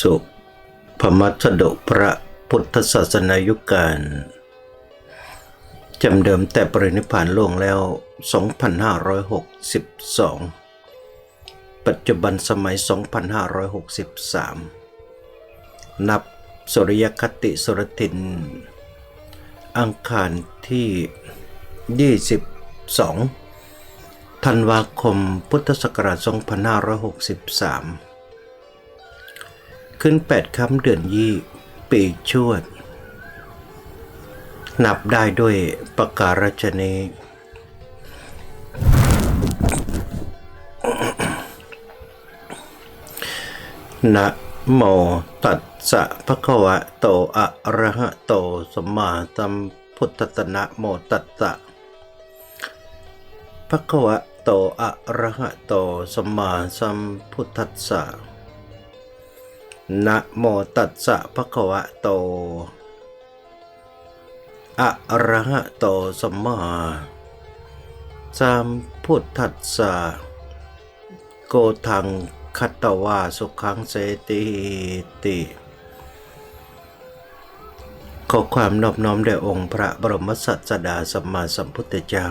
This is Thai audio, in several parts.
สุพมัสดกพระพุทธศาสนายุคการจำเดิมแต่ปรินิพานล่วงแล้ว 2562 ปัจจุบันสมัย 2563 นับสุริยคติสุรทิน อังคารที่ 22 ธันวาคมพุทธศักราช 2563 ขึ้น8ค่ำเดือนยี่ ปีชวด นับได้ด้วยประการฉนีนะโมตัสสะภะคะวะโตอะระหะโตสัมมาสัมพุทธัสสะนะโมตัสสะภะคะวะโตอะระหะโตสัมมาสัมพุทธัสสะ นะโมตัสสะภะคะวะโต อะระหะโตสัมมาสัมพุทธัสสะโกทังคัตวาสุขังเสติติ ขอความนอบน้อมแด่องค์พระบรมศาสดาสัมมาสัมพุทธเจ้า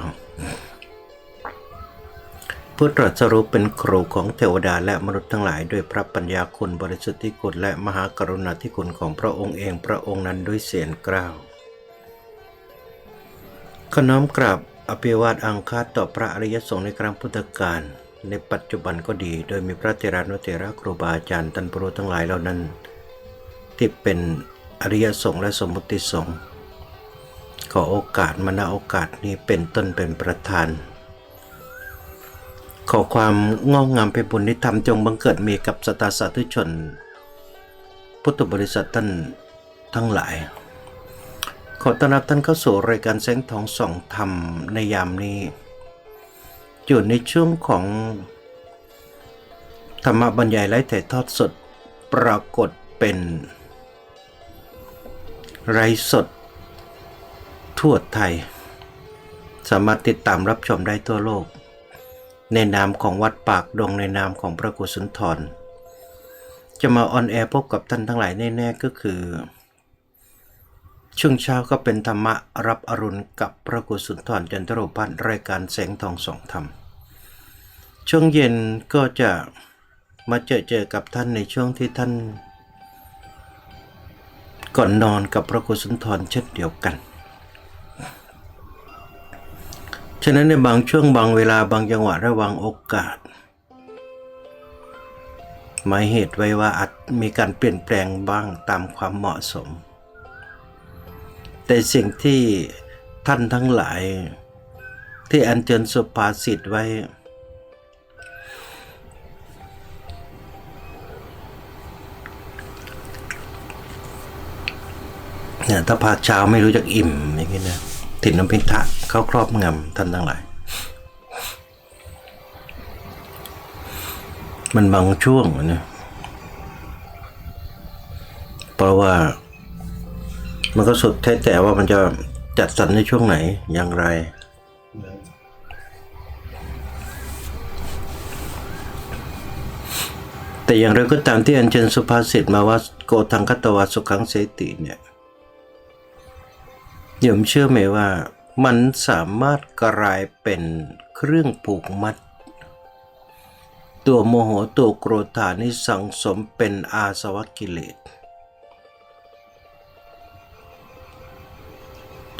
ผู้ตรัสรู้เป็นครูของเทวดาและมนุษย์ทั้งหลายด้วยพระปัญญาคุณบริสุทธิคุณและมหากรุณาธิคุณของพระองค์เองพระองค์นั้นด้วยเสียงกล้าวขน้อมกราบอภิวาทอังคาต่อพระอริยสงฆ์ในครั้งพุทธกาลในปัจจุบันก็ดี โดยมีพระเทรานุเทระครูบาอาจารย์ตันปรุทั้งหลายเหล่านั้น ที่เป็นอริยสงฆ์และสมมุติสงฆ์ขอโอกาสมาณโอกาสนี้เป็นต้นเป็นประธาน ขอความงอกงามเป็นบุญนิธรรมจงบังเกิดมีกับสตาสาธุชน พุทธบริษัทท่านทั้งหลาย ขอต้อนรับท่านเข้าสู่รายการแสงทองส่องธรรมในยามนี้อยู่ในช่วงของธรรมบรรยายไร้ถ่ายทอดสดปรากฏเป็นไร้สด ทั่วไทย สามารถติดตามรับชมได้ทั่วโลก ในนามของวัดปากดงในนามของพระกุศลธรจะมาออนแอร์พบกับท่านทั้งหลายแน่ๆก็คือ ช่วงเช้าก็เป็นธรรมะรับอรุณกับพระกุศลธรจันทโรพันธ์รายการแสงทองสองธรรม ช่วงเย็นก็จะมาเจอเจอกับท่านในช่วงที่ท่าน ก่อนนอนกับพระกุศลธรเช่นเดียวกัน ฉะนั้นในบางช่วงบางเวลาบางจังหวะระวังโอกาส หมายเหตุไว้ว่าอาจมีการเปลี่ยนแปลงบ้างตามความเหมาะสม แต่สิ่งที่ท่านทั้งหลาย ที่อัญเชิญสุภาษิตไว้ เนี่ยถ้าพาเช้าไม่รู้จักอิ่มอย่างนี้นะ ถิ่นน้ำพินทะเขาครอบงำท่านทั้งหลาย มันบางช่วงนะเพราะว่า มันก็สุดแท้แต่ว่ามันจะจัดสรรในช่วงไหนอย่างไร แต่อย่างไรก็ตามที่อัญเชิญสุภาษิตมาว่าโกทังคัตตวาสุขังเสติเนี่ย โยมเชื่อไหมว่ามันสามารถกลายเป็นเครื่องผูกมัด ตัวโมโหตัวโกรธานี่สังสมเป็นอาสวะกิเลส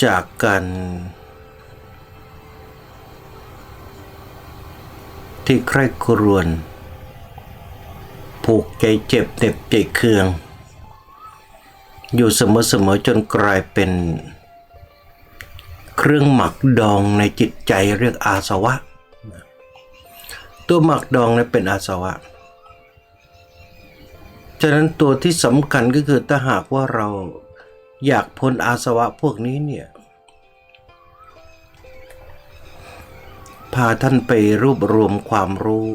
จากการที่ใครครวญผูกใจเจ็บเน็บใจเคือง อยู่เสมอๆจนกลายเป็น เครื่องหมักดองในจิตใจเรียกอาสวะ ตัวหมักดองนี่ยเป็นอาสวะ ฉะนั้นตัวที่สำคัญก็คือถ้าหากว่าเราอยากพ้นอาสวะพวกนี้เนี่ยพาท่านไปรวบรวมความรู้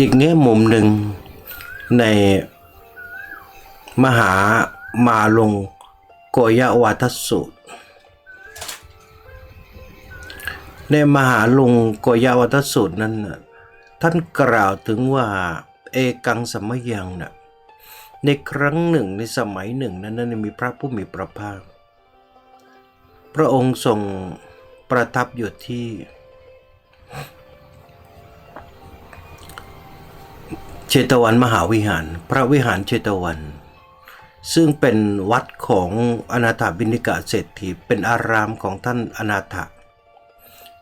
อีกแง่มุมหนึ่งในมหามาลงโกยวัทสูตร ในมหาลงโกยาวัตสูตรนั้นท่านกล่าวถึงว่าเอกังสมยังน่ะในครั้งหนึ่งในสมัยหนึ่งนั้นนั้นมีพระผู้มีพระภาค พระองค์ทรงประทับอยู่ที่ เชตวันมหาวิหาร พระวิหารเชตวัน ซึ่งเป็นวัดของอนาถบินิกะเศรษฐีเป็นอารามของท่านอนาถ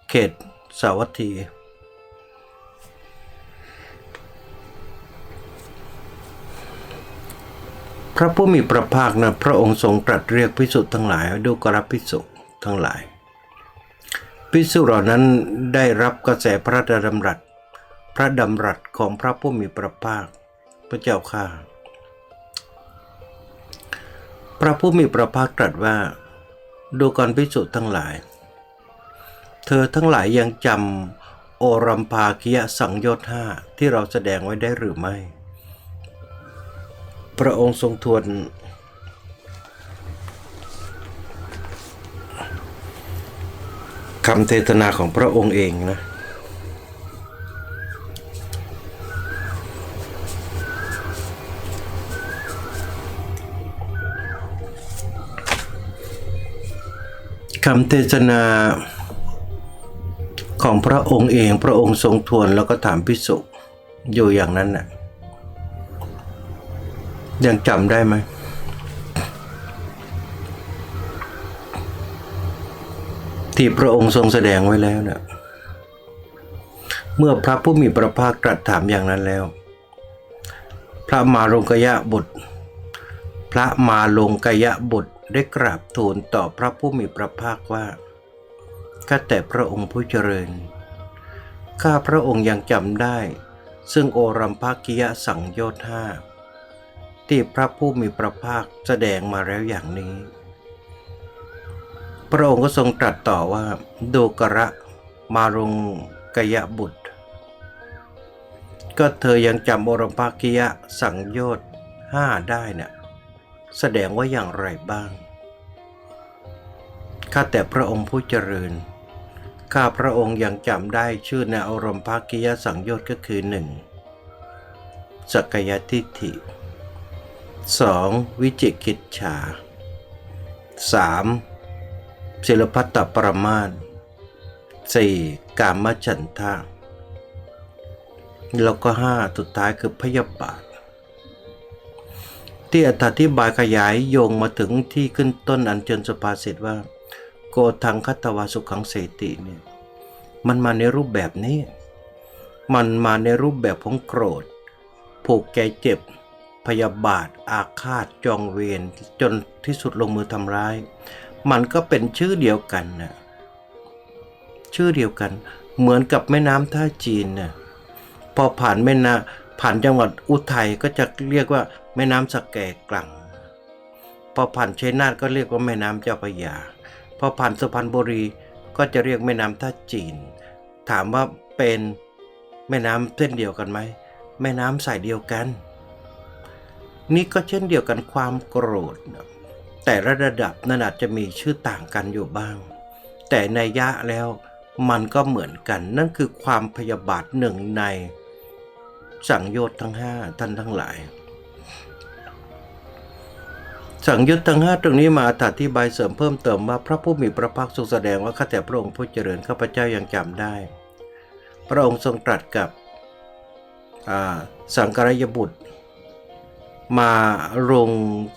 เขตสาวัตถีพระผู้มีพระภาคนะพระองค์ทรงตรัสเรียกพิสุทธ์ทั้งหลายดูกรับพิสุทั้งหลายพิสุเหล่านั้นได้รับกระแสพระดำรัส พระดำรัสของพระผู้มีพระภาค พระเจ้าข้าพระผู้มีพระภาคตรัสว่า ดูก่อนพิสุทธ์ทั้งหลาย เธอทั้งหลายยังจำโอรัมภาคิยสังโยชน์ห้าที่เราแสดงไว้ได้หรือไม่ พระองค์ทรงทวน คำเทศนาของพระองค์เองนะ คำเทศนาของพระองค์เองพระองค์ทรงทวนแล้วก็ถามพิสุอยู่อย่างนั้นน่ะยังจำได้ไหมที่พระองค์ทรงแสดงไว้แล้วนะเมื่อพระผู้มีพระภาคตรัสถามอย่างนั้นแล้ว พระมาลงกยะบุตร พระมาลงกยะบุตร ได้กราบทูลต่อพระผู้มีพระภาคว่า ข้าแต่พระองค์ผู้เจริญ ข้าพระองค์ยังจำได้ ซึ่งโอรัมภกิยะสังโยชน์ห้าที่พระผู้มีพระภาคแสดงมาแล้วอย่างนี้ พระองค์ก็ทรงตรัสต่อว่าดูกระมารุงกยะบุตร ก็เธอยังจำโอรัมภกิยะสังโยชน์ห้าได้นะ่ะ แสดงว่าอย่างไรบ้าง ข้าแต่พระองค์ผู้เจริญ ข้าพระองค์ยังจำได้ชื่อในอารมภกิยสังโยชน์ก็คือหนึ่งสกยทิฏฐิ 2. วิจิกิจฉา 3. ศิลพัตตปรมาณ 4. กามฉันทะ แล้วก็ 5 สุดท้ายคือพยาบาท ที่อธิบายขยายโยงมาถึงที่ขึ้นต้นอันเชิญสภาษิตว่า โกทังคัตวาสุขังเสติเนี่ยมันมาในรูปแบบนี้ มันมาในรูปแบบของโกรธ ผูกแกเจ็บ พยาบาท อาฆาต จองเวร จนที่สุดลงมือทำร้าย มันก็เป็นชื่อเดียวกันนะชื่อเดียวกัน เหมือนกับแม่น้ำท่าจีนนะพอผ่านแม่น้ำผ่านจังหวัดอุทัยก็จะเรียกว่า แม่น้ำสแก่กลังพอผ่านชัยนาทก็เรียกว่าแม่น้ำเจ้าพระยาพอผ่านสุพรรณบุรีก็จะเรียกแม่น้ำท่าจีน ถามว่าเป็นแม่น้ำเส้นเดียวกันไหมแม่น้ำสายเดียวกัน นี่ก็เช่นเดียวกันความโกรธ แต่ละระดับนั้นอาจจะมีชื่อต่างกันอยู่บ้าง แต่ในยะแล้วมันก็เหมือนกันนั่นคือความพยาบาทหนึ่งใน สังโยชน์ทั้งห้าท่านทั้งหลาย สังยุตทั้งห้าตรงนี้มาอธิบายเสริมเพิ่มเติมว่าพระผู้มีพระภาคทรงแสดงว่าข้าแต่พระองค์ผู้เจริญข้าพเจ้ายังจำได้ พระองค์ทรงตรัสกับสังกรยบุตร มารง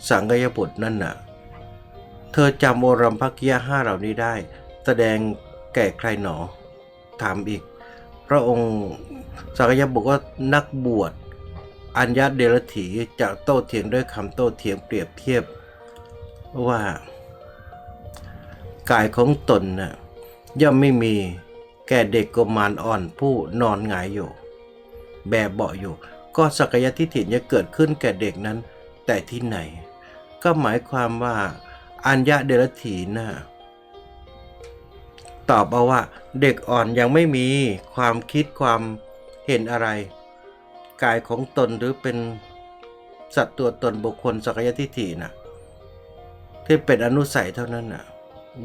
สังกรยบุตรนั่นน่ะ เธอจำโอรัมภักยะห้าเหล่านี้ได้ แสดงแก่ใครหนอ ถามอีก พระองค์สังกรยบุตรก็นักบวชอัญญาเดรถีจะโต้เถียงด้วยคำโต้เถียงเปรียบเทียบ ว่ากายของตนน่ะย่อมไม่มีแก่เด็กกุมารอ่อนผู้นอนหงายอยู่ แบบเบาอยู่ ก็สักยทิฏฐิจะเกิดขึ้นแก่เด็กนั้น แต่ที่ไหน ก็หมายความว่าอัญญาเดรถีน่ะตอบเอาว่าเด็กอ่อนยังไม่มีความคิดความเห็นอะไร กายของตนหรือเป็นสัตว์ตัวตนบุคคลสักยทิฏฐินะ ที่เป็นอนุสัยเท่านั้นน่ะ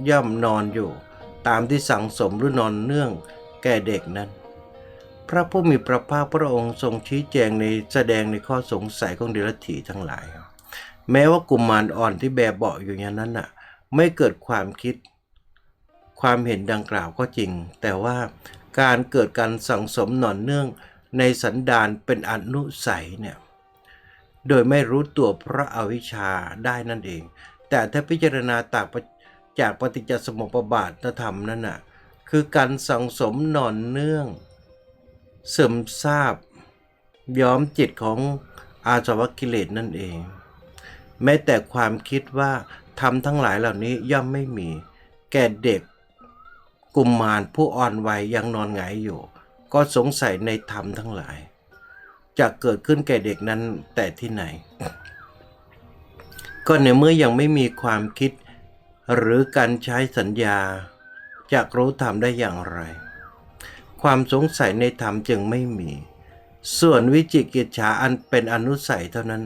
ย่อมนอนอยู่ตามที่สังสมหรือนอนเนื่องแก่เด็กนั้น พระผู้มีพระภาคพระองค์ทรงชี้แจงในแสดงในข้อสงสัยของเดรัจฉีทั้งหลาย แม้ว่ากุมมารอ่อนที่แบเบาะอยู่อย่างนั้นน่ะ ไม่เกิดความคิด ความเห็นดังกล่าวก็จริง แต่ว่าการเกิดการสังสมหนอนเนื่องในสันดานเป็นอนุสัยเนี่ย โดยไม่รู้ตัวเพราะอาวิชชาได้นั่นเอง แต่ถ้าพิจารณาตากจากปฏิจจสมุปบาทธรรมนั่นน่ะคือการสังสมหนอนเนื่องเสริมทราบย้อมจิตของอาสวะกิเลสนั่นเอง แม้แต่ความคิดว่าทำทั้งหลายเหล่านี้ย่อมไม่มี แก่เด็กกุมมารผู้อ่อนวัยยังนอนหงายอยู่ ก็สงสัยในธรรมทั้งหลาย จะเกิดขึ้นแก่เด็กนั้นแต่ที่ไหน ก็ในเมื่อยังไม่มีความคิด หรือการใช้สัญญาจะรู้ธรรมได้อย่างไร ความสงสัยในธรรมจึงไม่มี ส่วนวิจิกิจฉาอันเป็นอนุสัยเท่านั้น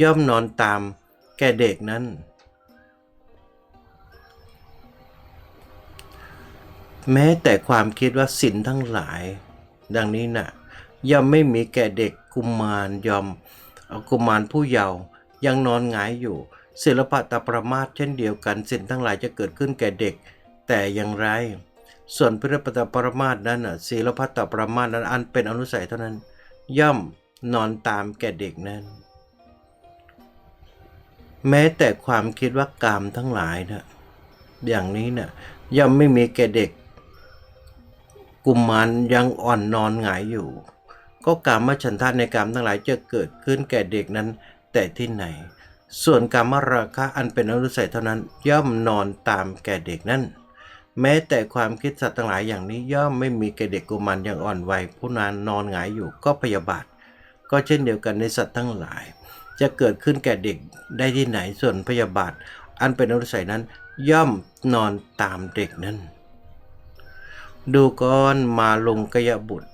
ย่อมนอนตามแก่เด็กนั้น แม้แต่ความคิดว่าสินทั้งหลาย ดังนี้นะ่ะย่อมไม่มีแก่เด็กกุมารยอมเอากุมารผู้เยาว์ ยังนอนหงายอยู่ ศิลปะตประมาทเช่นเดียวกันสินทั้งหลายจะเกิดขึ้นแก่เด็ก แต่อย่างไร ส่วนพรปตปรมาทนั้นศีลพัตตปรมาทนั้นอันเป็นอนุสัยเท่านั้น ย่อมนอนตามแก่เด็กนั้น แม้แต่ความคิดว่ากามทั้งหลายนะอย่างนี้นะ่ะย่อมไม่มีแก่เด็ก กุมารยังอ่อนนอนหงายอยู่ ก็กามฉันทะในกามทั้งหลายจะเกิดขึ้นแก่เด็กนั้น แต่ที่ไหน ส่วนกามราคะอันเป็นอนุสัยเท่านั้นย่อมนอนตามแก่เด็กนั้นแม้แต่ความคิดสัตว์ทั้งหลายอย่างนี้ย่อมไม่มีแก่เด็กกุมารยังอ่อนวัยผู้นานนอนหงายอยู่ก็พยาบาท ก็เช่นเดียวกันในสัตว์ทั้งหลาย จะเกิดขึ้นแก่เด็กได้ที่ไหนส่วนพยาบาท อันเป็นอนุสัยนั้นย่อมนอนตามเด็กนั้น ดูก่อนมาลงกยบุตร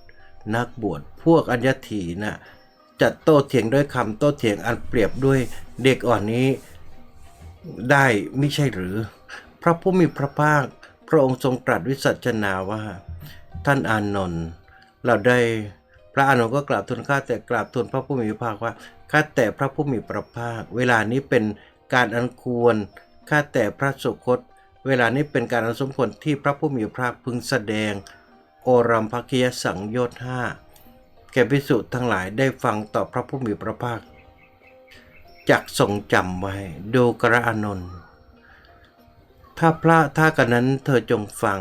นักบวชพวกอัญญถีนะ่ะ จะโต้เถียงด้วยคำโต้เถียงอันเปรียบด้วยเด็กอ่อนนี้ ได้ไม่ใช่หรือ พระผู้มีพระภาค พระองค์ทรงตรัสวิสัชนาว่า ท่านอานนท์เราได้พระอานนท์ก็กราบทูลข้าแต่กราบทูลพระผู้มีพระภาคว่าข้าแต่พระผู้มีพระภาค เวลานี้เป็นการอันควรข้าแต่พระสุคต เวลานี้เป็นการอันสมควรที่พระผู้มีพระภาคพึงแสดง โอรัมภคิยสังโยชน์ห้า แก่พิสุทั้งหลายได้ฟังต่อพระผู้มีพระภาคจักทรงจำไว้ดูกระอานนท์ถ้าพระท่ากันนั้นเธอจงฟัง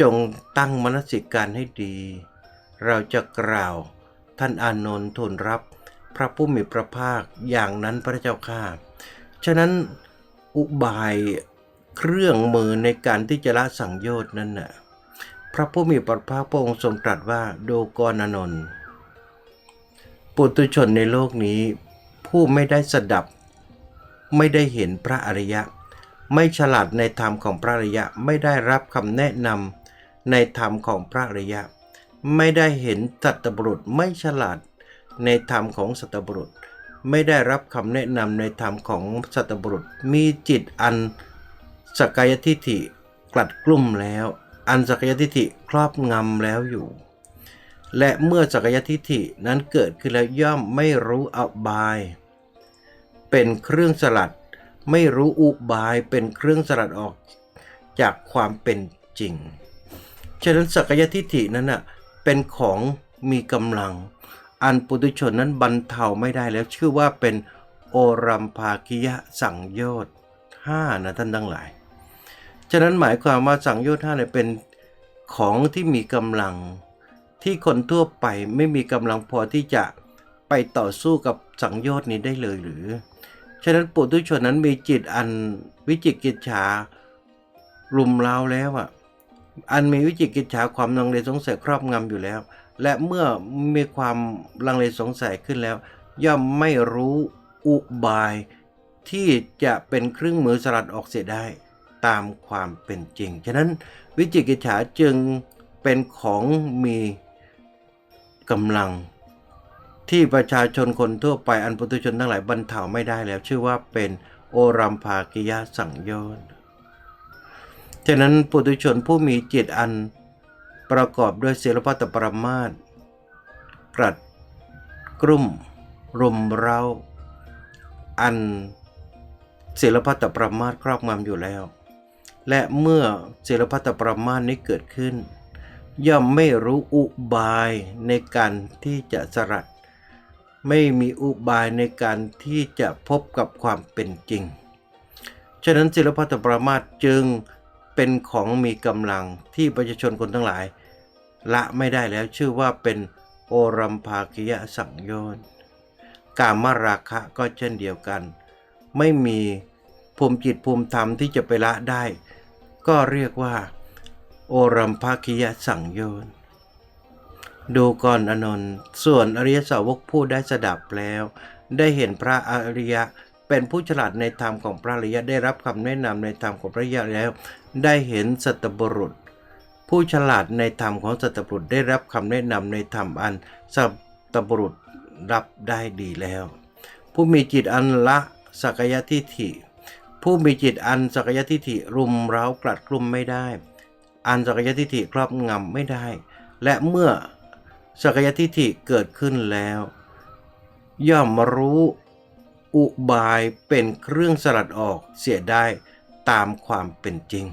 จงตั้งมนสิการให้ดี เราจะกล่าวท่านอานนท์ทูลรับพระผู้มีพระภาคอย่างนั้นพระเจ้าข้าฉะนั้นอุบายเครื่องมือในการที่จะละสังโยชน์นั้นน่ะ พระผู้มีพระภาคพระองค์ทรงตรัสว่าดูกรอานนท์ปุตุชนในโลกนี้ ผู้ไม่ได้สดับ ไม่ได้เห็นพระอริยะ ไม่ฉลาดในธรรมของพระอริยะไม่ได้รับคำแนะนำในธรรมของพระอริยะ ไม่ได้เห็นสัตบุรุษไม่ฉลาดในธรรมของสัตบุรุษ ไม่ได้รับคำแนะนำในธรรมของสัตบุรุษ มีจิตอันสกายทิฏฐิกลัดกลุ่มแล้ว อันสกยทิฏฐิครอบงำแล้วอยู่ และเมื่อสกยทิฏฐินั้นเกิดขึ้นแล้วย่อมไม่รู้อบาย เป็นเครื่องสลัด ไม่รู้อุบายเป็นเครื่องสลัดออกจากความเป็นจริง ฉะนั้นสักยทิฏฐินั้นน่ะเป็นของมีกำลัง อันปุถุชนนั้นบรรเทาไม่ได้แล้วชื่อว่าเป็นโอรัมภาคิยะสังโยชน์ห้านะท่านทั้งหลาย ฉะนั้นหมายความว่าสังโยชน์ห้าเนี่ยเป็นของที่มีกำลังที่คนทั่วไปไม่มีกำลังพอที่จะไปต่อสู้กับสังโยชน์นี้ได้เลยหรือ ฉะนั้นปุถุชนนั้นมีจิตอันวิจิกิจฉารุมเร้าแล้วอะ อันมีวิจิกิจฉาความลังเลสงสัยครอบงำอยู่แล้ว และเมื่อมีความลังเลสงสัยขึ้นแล้ว ย่อมไม่รู้อุบายที่จะเป็นเครื่องมือสลัดออกเสียได้ ตามความเป็นจริง ฉะนั้นวิจิกิจฉาจึงเป็นของมีกำลัง ที่ประชาชนคนทั่วไปอันปุถุชนทั้งหลายบรรเทาไม่ได้แล้ว ชื่อว่าเป็นโอรัมภากิยะสังโยชน์ฉฉะนั้นปุถุชนผู้มีจิตอันประกอบด้วยศิลปะตปรมาตกรัดกลุ่ม รุมเร้า อันศิลปะตปรมาตครอบงำอยู่แล้ว และเมื่อศิลปะตปรมาตนี้เกิดขึ้น ย่อมไม่รู้อุบายในการที่จะสลัด ไม่มีอุบายในการที่จะพบกับความเป็นจริง ฉะนั้นศิลปะตปรมาตจึงเป็นของมีกำลังที่ประชาชนคนทั้งหลาย ละไม่ได้แล้วชื่อว่าเป็นโอรัมภากิยสังโยชน์กามราคะก็เช่นเดียวกัน ไม่มี ภูมิจิตภูมิธรรมที่จะไปละได้ ก็เรียกว่า โอรัมภคิยสังโยนดูก่อนอนนท์ส่วนอริยสาวกผู้ได้สดับแล้ว ได้เห็นพระอริยะเป็นผู้ฉลาดในธรรมของพระอริยะได้รับคำแนะนำในธรรมของพระอริยะแล้ว ได้เห็นสัตบุรุษ ผู้ฉลาดในธรรมของสัตบุรุษได้รับคำแนะนำในธรรมอันสัตบุรุษรับได้ดีแล้ว ผู้มีจิตอันละสักยะทิฏฐิ ผู้มีจิตอันสักยทิฏฐิรุมเร้ากลัดกลุ่มไม่ได้ อันสักยทิฏฐิครอบงำไม่ได้ และเมื่อสักยทิฏฐิเกิดขึ้นแล้ว ย่อมรู้อุบายเป็นเครื่องสลัดออกเสียได้ตามความเป็นจริง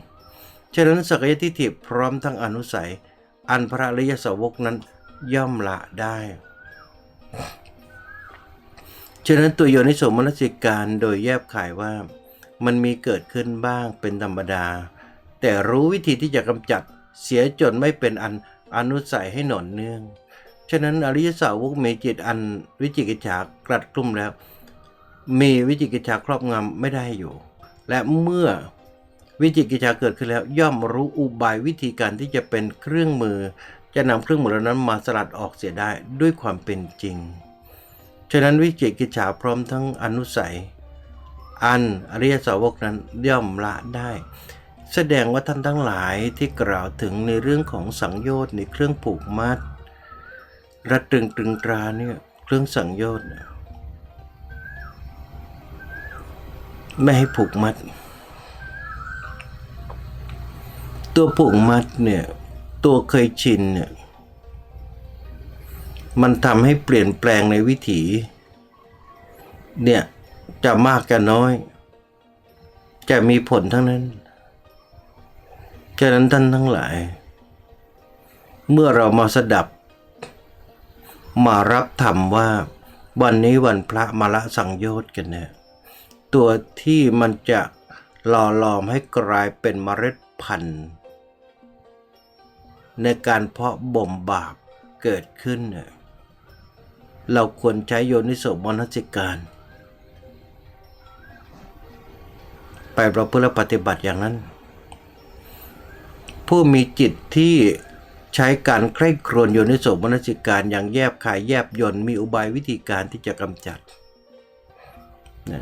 ฉะนั้นสักยทิฏฐิพร้อมทั้งอนุสัย อันพระอริยสาวกนั้นย่อมละได้ ฉะนั้นตัวโยนิสมนสิการโดยแยบขายว่า มันมีเกิดขึ้นบ้างเป็นธรรมดา แต่รู้วิธีที่จะกำจัดเสียจนไม่เป็นอันอนุสัยให้หนอนเนื่อง ฉะนั้นอริยสาวกมีจิตอันวิจิกิจฉากรัดกลุ่มแล้ว มีวิจิกิจฉาครอบงำไม่ได้อยู่ และเมื่อวิจิกิจฉาเกิดขึ้นแล้ว ย่อมรู้อุบายวิธีการที่จะเป็นเครื่องมือ จะนำเครื่องมือเหล่านั้นมาสลัดออกเสียได้ด้วยความเป็นจริง ฉะนั้นวิจิกิจฉาพร้อมทั้งอนุสัย อันอริยสาวกนั้นย่อมละได้ แสดงว่าท่านทั้งหลายที่กล่าวถึงในเรื่องของสังโยชน์ในเครื่องผูกมัดรัดตรึงตรึงตราเนี่ยเครื่องสังโยชน์ไม่ให้ผูกมัด ตัวผูกมัดเนี่ยตัวเคยชินเนี่ยมันทำให้เปลี่ยนแปลงในวิถีเนี่ย จะมากจะน้อย จะมีผลทั้งนั้นฉะนั้นท่านทั้งหลาย เมื่อเรามาสดับ มารับธรรมว่าวันนี้วันพระมาละสังโยชน์กันเนี่ยตัวที่มันจะหล่อหลอมให้กลายเป็นเมล็ดพันธุ์ในการเพาะบ่มบาปเกิดขึ้นเนี่ยเราควรใช้โยนิโสมนสิการ ไปประพฤติปฏิบัติอย่างนั้น ผู้มีจิตที่ใช้การใคร่ครวญโยนิโสมนสิการอย่างแยบขายแยบยนต์มีอุบายวิธีการที่จะกำจัดนะ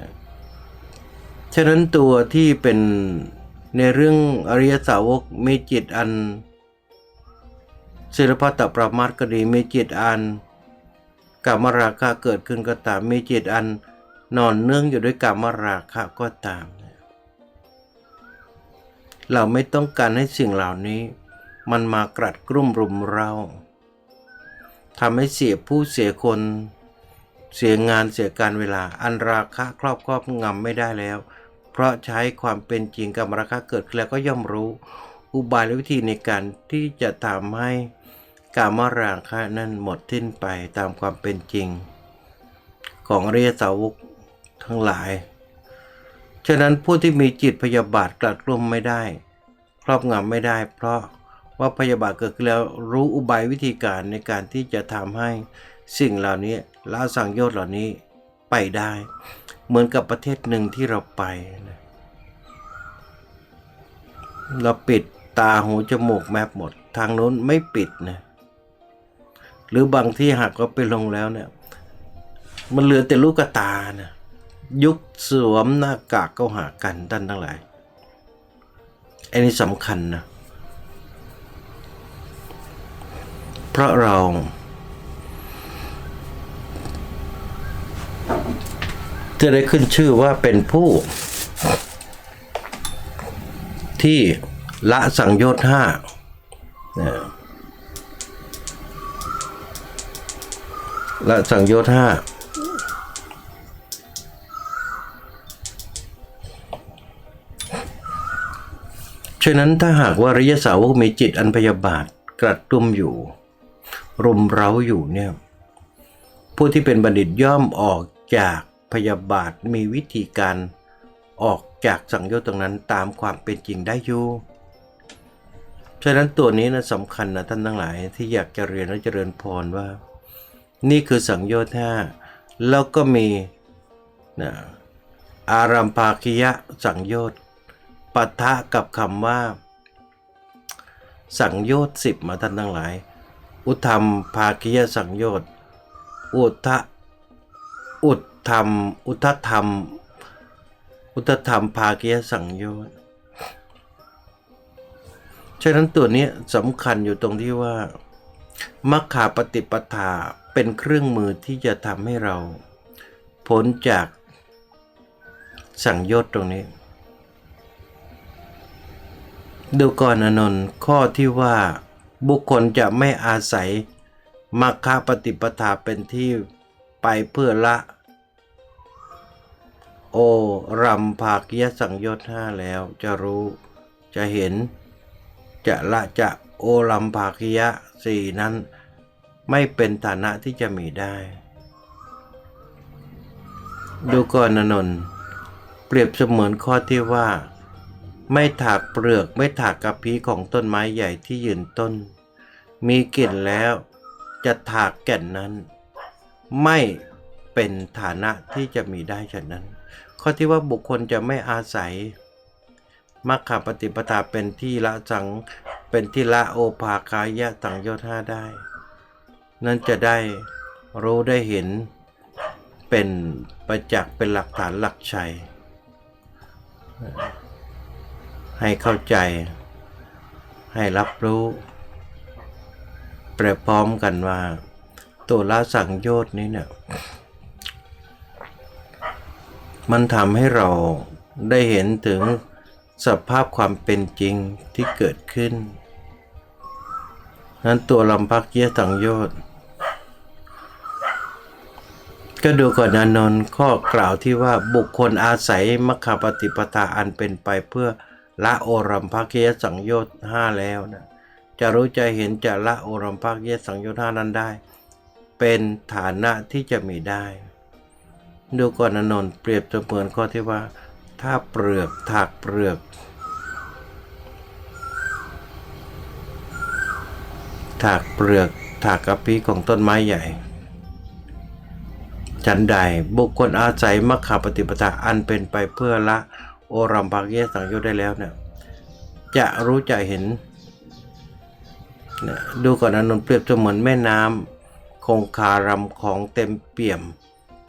ฉะนั้นตัวที่เป็นในเรื่องอริยสาวกมีจิตอันศิลปะตปรามาตก็ดีมีจิตอันกามราคะเกิดขึ้นก็ตามมีจิตอันนอนเนื่องอยู่ด้วยกามราคะก็ตาม เราไม่ต้องการให้สิ่งเหล่านี้ มันมากรัดกรุ่มรุมเราทำให้เสียผู้เสียคน เสียงานเสียการเวลา อันราคะครอบครอบงำไม่ได้แล้ว เพราะใช้ความเป็นจริงกับราคะเกิดขึ้นแล้วก็ย่อมรู้ อุบายและวิธีในการที่จะทำให้กามราคะนั้นหมดทิ้นไปตามความเป็นจริง ของอริยสาวกทั้งหลาย ฉะนั้นผู้ที่มีจิตพยาบาทกลัดกลุ่มไม่ได้ ครอบงำไม่ได้ เพราะว่าพยาบาทเกิดขึ้นแล้วรู้อุบายวิธีการในการที่จะทำให้สิ่งเหล่านี้ละสังโยชน์เหล่านี้ไปได้ เหมือนกับประเทศหนึ่งที่เราไปนะเราปิดตาหูจมูกแมปหมด ทางโน้นไม่ปิดนะหรือบางที่หากก็ไปลงแล้วเนี่ยมันเหลือแต่ลูกตานะ ยุคสวมหน้ากากเข้าหากันท่านทั้งหลายอันนี้สำคัญนะเพราะเรา จะได้ขึ้นชื่อว่าเป็นผู้ ที่ละสังโยชน์ห้าละสังโยชน์ห้า ฉะนั้นถ้าหากว่าริยสาวกมีจิตอันพยาบาทกระตุ้มอยู่ รุมเร้าอยู่เนี่ยผู้ที่เป็นบัณฑิตย่อมออกจากพยาบาทมีวิธีการออกจากสังโยชน์ตรงนั้นตามความเป็นจริงได้อยู่ฉะนั้นตัวนี้นะสำคัญนะท่านทั้งหลายที่อยากจะเรียนและเจริญพรว่า นี่คือสังโยชน์ห้าแล้วก็มีนะอารัมภาคิยะสังโยชน์ ปะทะกับคำว่า สังโยชน์สิบมาท่านทั้งหลาย อุธรรมภาคิยสังโยชน์อุทะอุทธรรม อุทธธรรม อุทธธรรมภาคิยสังโยชน์ฉะนั้นตัวนี้สำคัญอยู่ตรงที่ว่ามัคคาปฏิปทาเป็นเครื่องมือที่จะทำให้เรา พ้นจากสังโยชน์ตรงนี้ ดูก่อนอนนท์ข้อที่ว่าบุคคลจะไม่อาศัยมัคคปฏิปทาเป็นที่ไปเพื่อละ โอรัมภากิยสังยชน์ห้าแล้วจะรู้จะเห็น จะละจะโอรัมภากิยะสี่นั้น ไม่เป็นฐานะที่จะมีได้ ดูก่อนอนนท์เปรียบเสมือนข้อที่ว่า ไม่ถากเปลือกไม่ถากกระพี้ของต้นไม้ใหญ่ที่ยืนต้น มีกลิ่นแล้วจะถากแก่นนั้น ไม่เป็นฐานะที่จะมีได้ฉะนั้น ข้อที่ว่าบุคคลจะไม่อาศัยมัคคปฏิปทาเป็นที่ละสังเป็นที่ละโอภาคายะสังยชน์ห้าได้ นั่นจะได้รู้ได้เห็นเป็นประจักษ์เป็นหลักฐานหลักชัย ให้เข้าใจ ให้รับรู้ไปพร้อมกันว่า ตัวละสังโยชน์นี้เนี่ยมันทำให้เราได้เห็นถึงสภาพความเป็นจริงที่เกิดขึ้น นั้นตัวลำพักเยะสังโยชน์ก็ดูก่อนอนนท์ข้อกล่าวที่ว่าบุคคลอาศัยมัคคปฏิปทาอันเป็นไปเพื่อ ละโอรัมภคยสังโยชน์ห้าแล้วนะจะรู้ใจเห็นจะละโอรัมภคยสังโยชน์ห้านั้นได้ เป็นฐานะที่จะมีได้ ดูก่อนอนนท์เปรียบเสมือนข้อที่ว่า ถ้าเปลือกถากเปลือกถากเปลือกถากกระพี้ของต้นไม้ใหญ่ฉันใดบุคคลอาศัยมัคคปฏิปทาอันเป็นไปเพื่อละ รัมภากเยสังโยชน์ได้แล้วเนี่ยจะรู้ใจเห็นเนี่ยดูก่อนอนนท์เปรียบเสมือนแม่น้ำคงคารำของเต็มเปี่ยม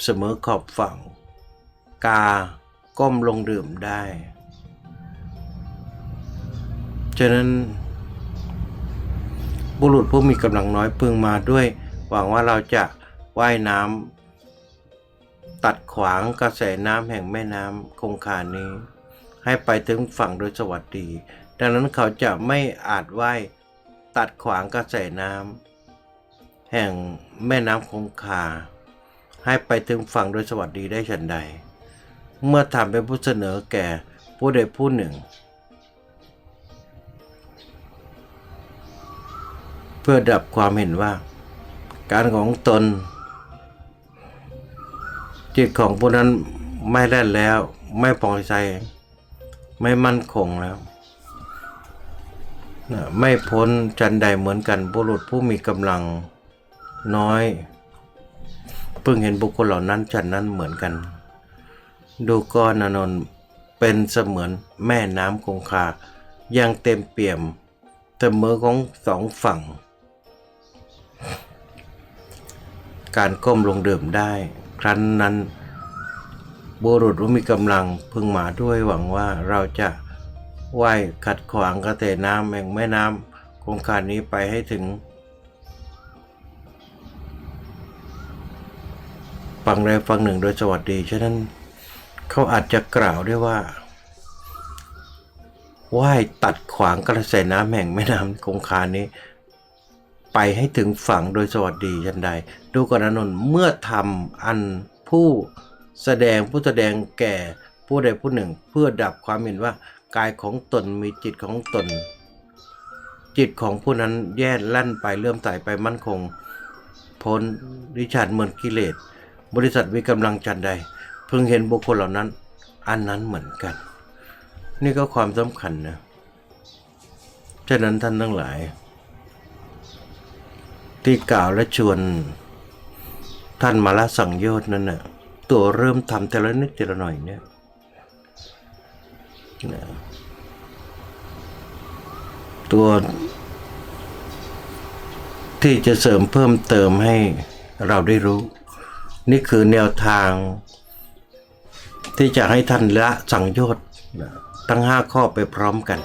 เสมอขอบฝั่ง กาก้มลงดื่มได้ฉะนั้นบุรุษผู้มีกำลังน้อยพึงมาด้วย หวังว่าเราจะว่ายน้ำตัดขวางกระแสน้ำแห่งแม่น้ำคงคานี้ ให้ไปถึงฝั่งโดยสวัสดี ดังนั้นเขาจะไม่อาจว่ายตัดขวางกระแสน้ำแห่งแม่น้ำคงคา ให้ไปถึงฝั่งโดยสวัสดีได้ฉันใด เมื่อทำเป็นผู้เสนอแก่ผู้ใดผู้หนึ่ง เพื่อดับความเห็นว่า การของตน จิตของผู้นั้นไม่แล่นแล้วไม่ปอใจ ไม่มั่นคงแล้วนะไม่พ้นจันใดเหมือนกันบุรุษผู้มีกำลังน้อยเพิ่งเห็นบุคคลเหล่านั้นฉันนั้นเหมือนกัน ดูก้อนอนนเป็นเสมือนแม่น้ำคงคายังเต็มเปี่ยมเสมอของสองฝั่ง การก้มลงดื่มได้ ครั้นนั้น บุรุษผู้มีกำลังพึงมาด้วยหวังว่าเราจะว่ายขัดขวางกระแสน้ำแห่งแม่น้ำคงคานี้ไปให้ถึง ฝั่งใดฝั่งหนึ่งโดยสวัสดี ฉะนั้นเขาอาจจะกล่าวได้ว่าว่ายตัดขวางกระแสน้ำแห่งแม่น้ำคงคานี้ ไปให้ถึงฝั่งโดยสวัสดียันใด ดูกรณนนเมื่อทำอันผู้ แสดงผู้แสดงแก่ผู้ใดผู้หนึ่ง เพื่อดับความเห็นว่ากายของตนมีจิตของตน จิตของผู้นั้นแย่ลั่นไปเลื่อมใสไปมั่นคง พ้นริชาร์ดเหมือนกิเลส บริษัทมีกำลังจันใดเพิ่งเห็นบุคคลเหล่านั้น อันนั้นเหมือนกัน นี่ก็ความสำคัญนะฉะนั้นท่านทั้งหลาย ที่กล่าวและชวนท่านมาละสังโยชน์นั้นน่ะ ตัวเริ่มทำแต่ละนิดแต่ละหน่อยเนี่ยตัวที่จะเสริมเพิ่มเติมให้เราได้รู้ นี่คือแนวทาง ที่จะให้ท่านละสังโยชน์นะทั้งห้าข้อไปพร้อมกัน